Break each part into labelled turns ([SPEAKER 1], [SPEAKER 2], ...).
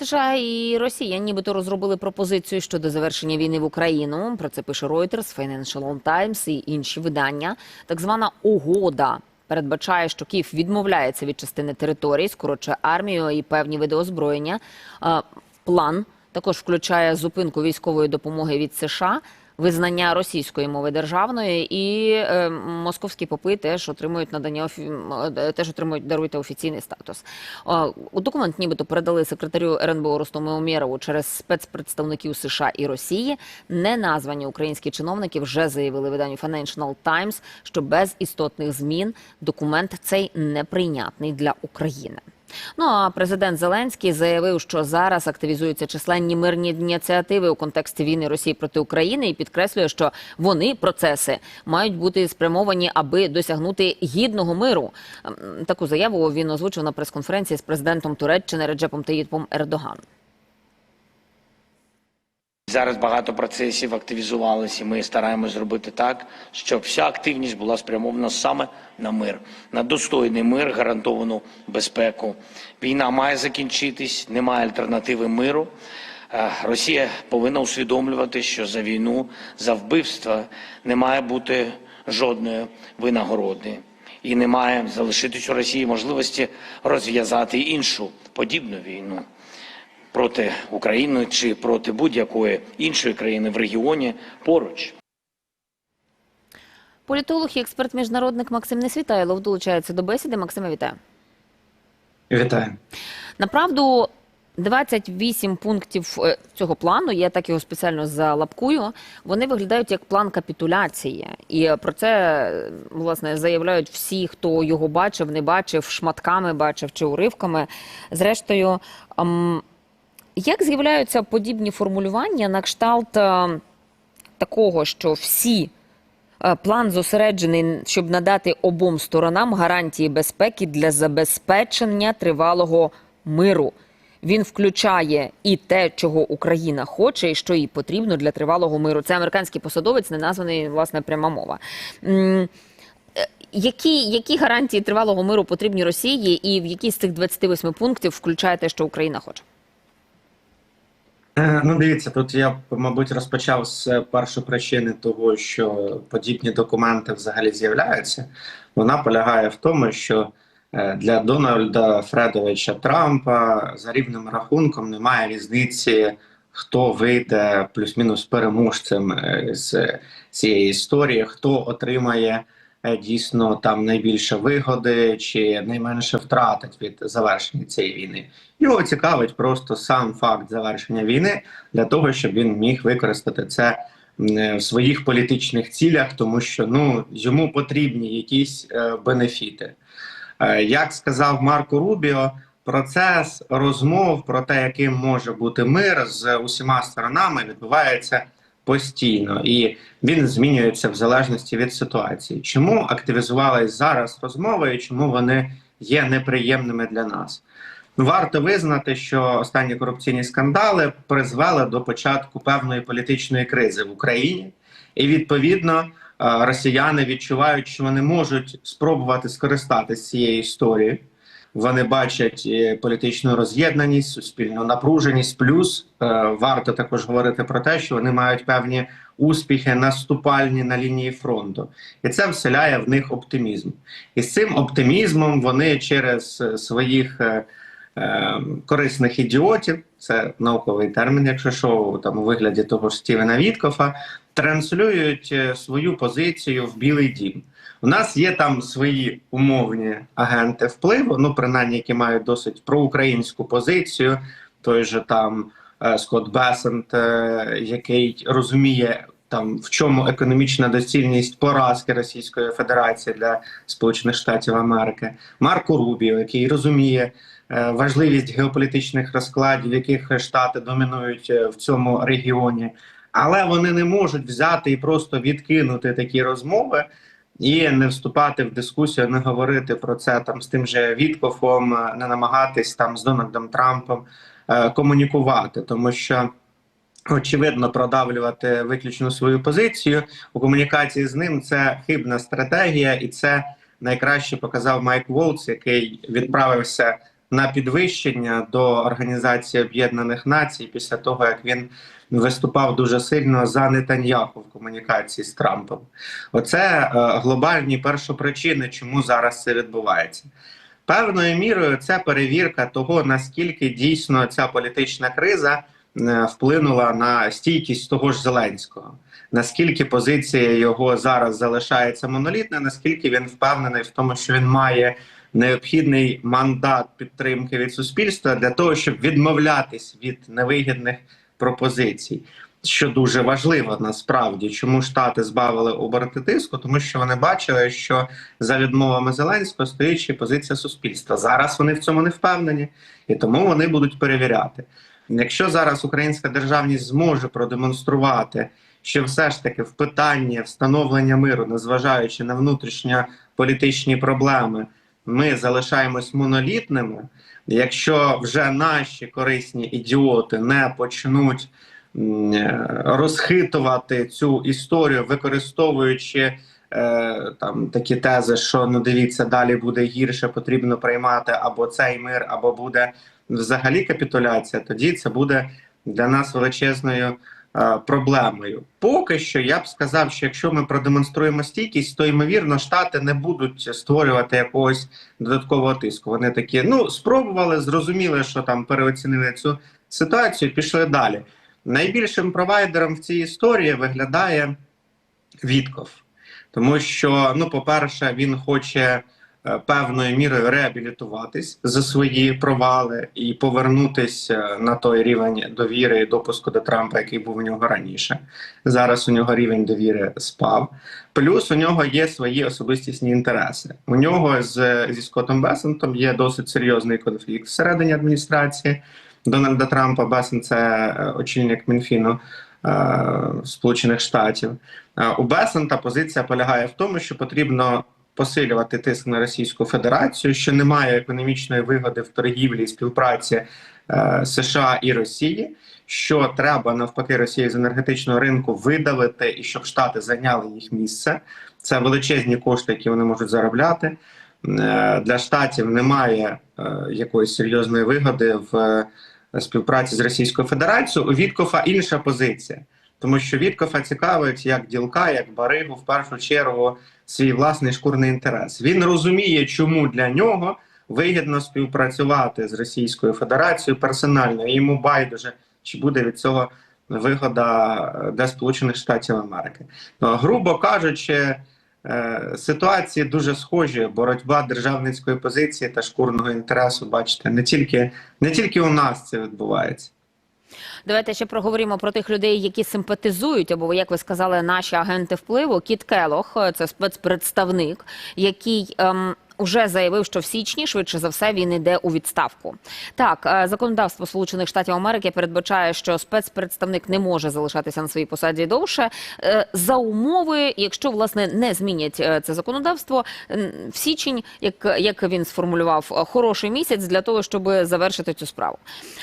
[SPEAKER 1] США і Росія нібито розробили пропозицію щодо завершення війни в Україну. Про це пише Reuters, Financial Times і інші видання. Так звана угода передбачає, що Київ відмовляється від частини території, скорочує армію і певні види озброєння. Е, План також включає зупинку військової допомоги від США. Визнання російської мови державної і е, московські попи теж отримують надання офі- е, теж отримують даруйте офіційний статус. Е, у документ нібито передали секретарю РНБО Ростому Умєрову через спецпредставників США і Росії. Неназвані українські чиновники вже заявили виданню Financial Times, що без істотних змін документ цей неприйнятний для України. Ну а президент Зеленський заявив, що зараз активізуються численні мирні ініціативи у контексті війни Росії проти України і підкреслює, що вони процеси мають бути спрямовані, аби досягнути гідного миру. Ем, Таку заяву він озвучив на прес-конференції з президентом Туреччини Реджепом Таїпом Ердоганом.
[SPEAKER 2] Зараз багато процесів активізувалися, ми стараємось зробити так, щоб вся активність була спрямована саме на мир, на достойний мир, гарантовану безпеку. Війна має закінчитись, немає альтернативи миру. Е, Росія повинна усвідомлювати, що за війну, за вбивства не має бути жодної винагороди. І не має залишитись у Росії можливості розв'язати іншу подібну війну проти України чи проти будь-якої іншої країни в регіоні поруч.
[SPEAKER 1] Політолог і експерт міжнародник Максим Несвітайлов долучається до бесіди. Максиме, вітаю.
[SPEAKER 3] Вітаю.
[SPEAKER 1] Направду 28 пунктів е, цього плану, я так його спеціально залапкую, вони виглядають як план капітуляції. І про це, власне, заявляють всі, хто його бачив, не бачив, шматками бачив чи уривками. Зрештою, ем, як з'являються подібні формулювання на кшталт е, такого, що всі Е, План зосереджений, щоб надати обом сторонам гарантії безпеки для забезпечення тривалого миру. Він включає і те, чого Україна хоче, і що їй потрібно для тривалого миру. Це американський посадовець, не названий власне пряма мова. Е, Які, які гарантії тривалого миру потрібні Росії, і в які з цих 28 пунктів включає те, що Україна хоче?
[SPEAKER 3] Е, Ну, дивіться, тут я, мабуть, розпочав з першої причини того, що подібні документи взагалі з'являються. Вона полягає в тому, що е, для Дональда Фредовича Трампа за рівним рахунком немає різниці, хто вийде плюс-мінус переможцем е, з цієї історії, хто отримає е, дійсно там найбільше вигоди чи найменше втратить від завершення цієї війни. Його цікавить просто сам факт завершення війни для того, щоб він міг використати це е, в своїх політичних цілях, тому що ну йому потрібні якісь е, бенефіти. Е, як сказав Марко Рубіо, процес розмов про те, яким може бути мир з усіма сторонами, відбувається постійно і він змінюється в залежності від ситуації. Чому активізувались зараз розмови і чому вони є неприємними для нас? Варто визнати, що останні корупційні скандали призвели до початку певної політичної кризи в Україні, і відповідно е, росіяни відчувають, що вони можуть спробувати скористатися цією історією. Вони бачать е, політичну роз'єднаність, суспільну напруженість. Плюс е, варто також говорити про те, що вони мають певні успіхи наступальні на лінії фронту, і це вселяє в них оптимізм. І з цим оптимізмом вони через е, своїх корисних ідіотів, це науковий термін, якщо що, там у вигляді того ж Стівена Віткофа, транслюють е, свою позицію в Білий Дім. У нас є там свої умовні агенти впливу, ну принаймні, які мають досить проукраїнську позицію. Той же там е, Скотт Бесент, е, який розуміє там в чому економічна доцільність поразки Російської Федерації для Сполучених Штатів Америки, Марко Рубіо, який розуміє важливість геополітичних розкладів, яких штати домінують в цьому регіоні, але вони не можуть взяти і просто відкинути такі розмови. І не вступати в дискусію, не говорити про це там з тим же Віткофом, е, не намагатись там з Дональдом Трампом е, комунікувати, тому що очевидно продавлювати виключно свою позицію у комунікації з ним це хибна стратегія, і це найкраще показав Майк Волц, який відправився на підвищення до Організації Об'єднаних Націй після того, як він виступав дуже сильно за Нетаньяху в комунікації з Трампом. Оце е, глобальні першопричини, чому зараз це відбувається. Певною мірою це перевірка того, наскільки дійсно ця політична криза е, вплинула на стійкість того ж Зеленського. Наскільки позиція його зараз залишається монолітна, наскільки він впевнений в тому, що він має необхідний мандат підтримки від суспільства для того, щоб відмовлятись від невигідних пропозицій, що дуже важливо насправді, чому штати збавили оберти тиску, тому що вони бачили, що за відмовами Зеленського стоїть ще позиція суспільства. Зараз вони в цьому не впевнені, і тому вони будуть перевіряти. Якщо зараз українська державність зможе продемонструвати, що все ж таки в питанні встановлення миру, незважаючи на внутрішньополітичні проблеми, ми залишаємось монолітними. Якщо вже наші корисні ідіоти не почнуть е, розхитувати цю історію, використовуючи е, там такі тези, що ну дивіться, далі буде гірше, потрібно приймати або цей мир, або буде взагалі капітуляція, тоді це буде для нас величезною проблемою. Поки що я б сказав, що якщо ми продемонструємо стійкість, то ймовірно штати не будуть створювати якогось додаткового тиску. Вони такі, ну спробували, зрозуміли, що там переоцінили цю ситуацію, пішли далі. Найбільшим провайдером в цій історії виглядає Вітков, тому що, ну, по-перше, він хоче е, певною мірою реабілітуватись за свої провали і повернутися на той рівень довіри і допуску до Трампа, який був у нього раніше. Зараз у нього рівень довіри спав. Плюс у нього є свої особистісні інтереси. У нього з зі Скоттом Бесентом є досить серйозний конфлікт всередині адміністрації Дональда Трампа. Бесент – це е, очільник Мінфіну. е, Сполучених Штатів Е, у Бесента позиція полягає в тому, що потрібно посилювати тиск на Російську Федерацію, що немає економічної вигоди в торгівлі і співпраці е, США і Росії. Що треба навпаки Росії з енергетичного ринку видалити і щоб Штати зайняли їх місце. Це величезні кошти, які вони можуть заробляти. Е, Для штатів немає е, якоїсь серйозної вигоди в е, співпраці з Російською Федерацією. У Віткофа інша позиція. Тому що Віткофа цікавить як ділка, як баригу, в першу чергу свій власний шкурний інтерес. Він розуміє, чому для нього вигідно співпрацювати з Російською Федерацією персонально. І йому байдуже, чи буде від цього вигода е, для Сполучених Штатів Америки. Ну, грубо кажучи, е, ситуації дуже схожі. Боротьба державницької позиції та шкурного інтересу, бачите, не тільки, не тільки у нас це відбувається.
[SPEAKER 1] Давайте ще проговоримо про тих людей, які симпатизують, або як ви сказали, наші агенти впливу. Кіт Келох, це спецпредставник, який. Ем... Уже заявив, що в січні швидше за все він іде у відставку. Так, е, законодавство Сполучених Штатів Америки передбачає, що спецпредставник не може залишатися на своїй посаді довше е, за умови, якщо власне не змінять е, це законодавство в січень, як, як він сформулював, хороший місяць для того, щоб завершити цю справу.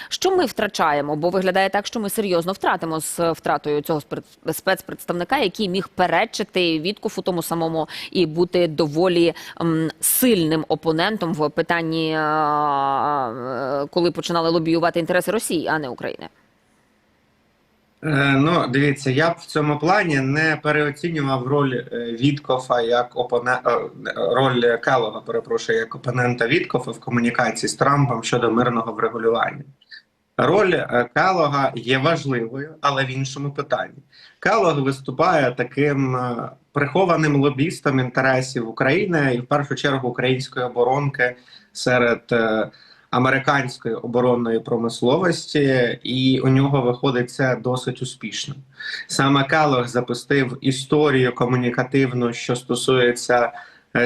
[SPEAKER 1] Що ми втрачаємо? Бо виглядає так, що ми серйозно втратимо з втратою цього спец- спецпредставника, який міг перечити відкуфу тому самому і бути доволі м, сильним опонентом в питанні, е, е, коли починали лобіювати інтереси Росії, а не України.
[SPEAKER 3] Е, Ну, дивіться, я б в цьому плані не переоцінював роль Віткофа як опоне... роль Келога, перепрошую, як опонента Віткофа в комунікації з Трампом щодо мирного врегулювання. Роль е, Келога є важливою, але в іншому питанні. Келог виступає таким е, прихованим лобістом інтересів України і в першу чергу української оборонки серед е, американської оборонної промисловості, і у нього виходить це досить успішно. Саме Келог запустив історію комунікативну, що стосується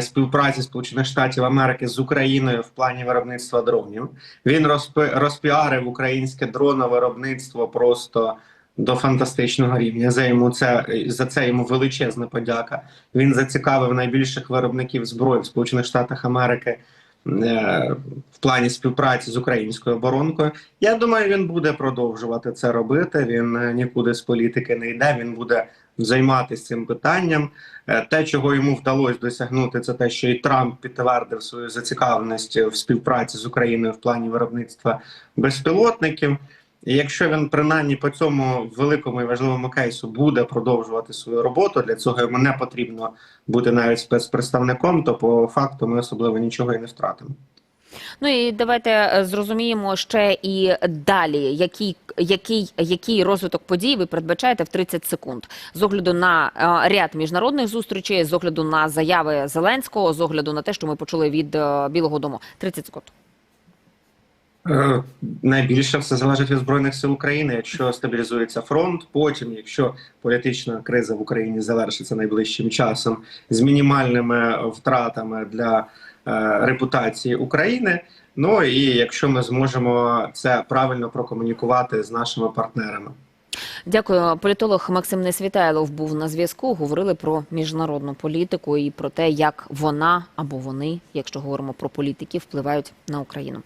[SPEAKER 3] співпраці Сполучених Штатів Америки з Україною в плані виробництва дронів. Він розпи, розпіарив українське дроновиробництво просто. До фантастичного рівня за йому це за це йому величезна подяка. Він зацікавив найбільших виробників зброї в Сполучених Штатах Америки е, в плані співпраці з українською оборонкою. Я думаю, він буде продовжувати це робити. Він е, нікуди з політики не йде. Він буде займатися цим питанням. Е, Те, чого йому вдалося досягнути, це те, що і Трамп підтвердив свою зацікавленість в співпраці з Україною в плані виробництва безпілотників. І якщо він принаймні по цьому великому і важливому кейсу буде продовжувати свою роботу, для цього йому не потрібно бути навіть спецпредставником, то по факту ми особливо нічого і не втратимо.
[SPEAKER 1] Ну і давайте е, зрозуміємо ще і далі, який, який, який розвиток подій ви передбачаєте в 30 секунд з огляду на е, ряд міжнародних зустрічей, з огляду на заяви Зеленського, з огляду на те, що ми почули від е, Білого Дому. 30 секунд.
[SPEAKER 3] Найбільше все залежить від збройних сил України. Якщо стабілізується фронт, потім, якщо політична криза в Україні завершиться найближчим часом з мінімальними втратами для репутації України. Ну і якщо ми зможемо це правильно прокомунікувати з нашими партнерами.
[SPEAKER 1] Дякую. Політолог Максим Несвітайлов був на зв'язку. Говорили про міжнародну політику і про те, як вона або вони, якщо говоримо про політики, впливають на Україну.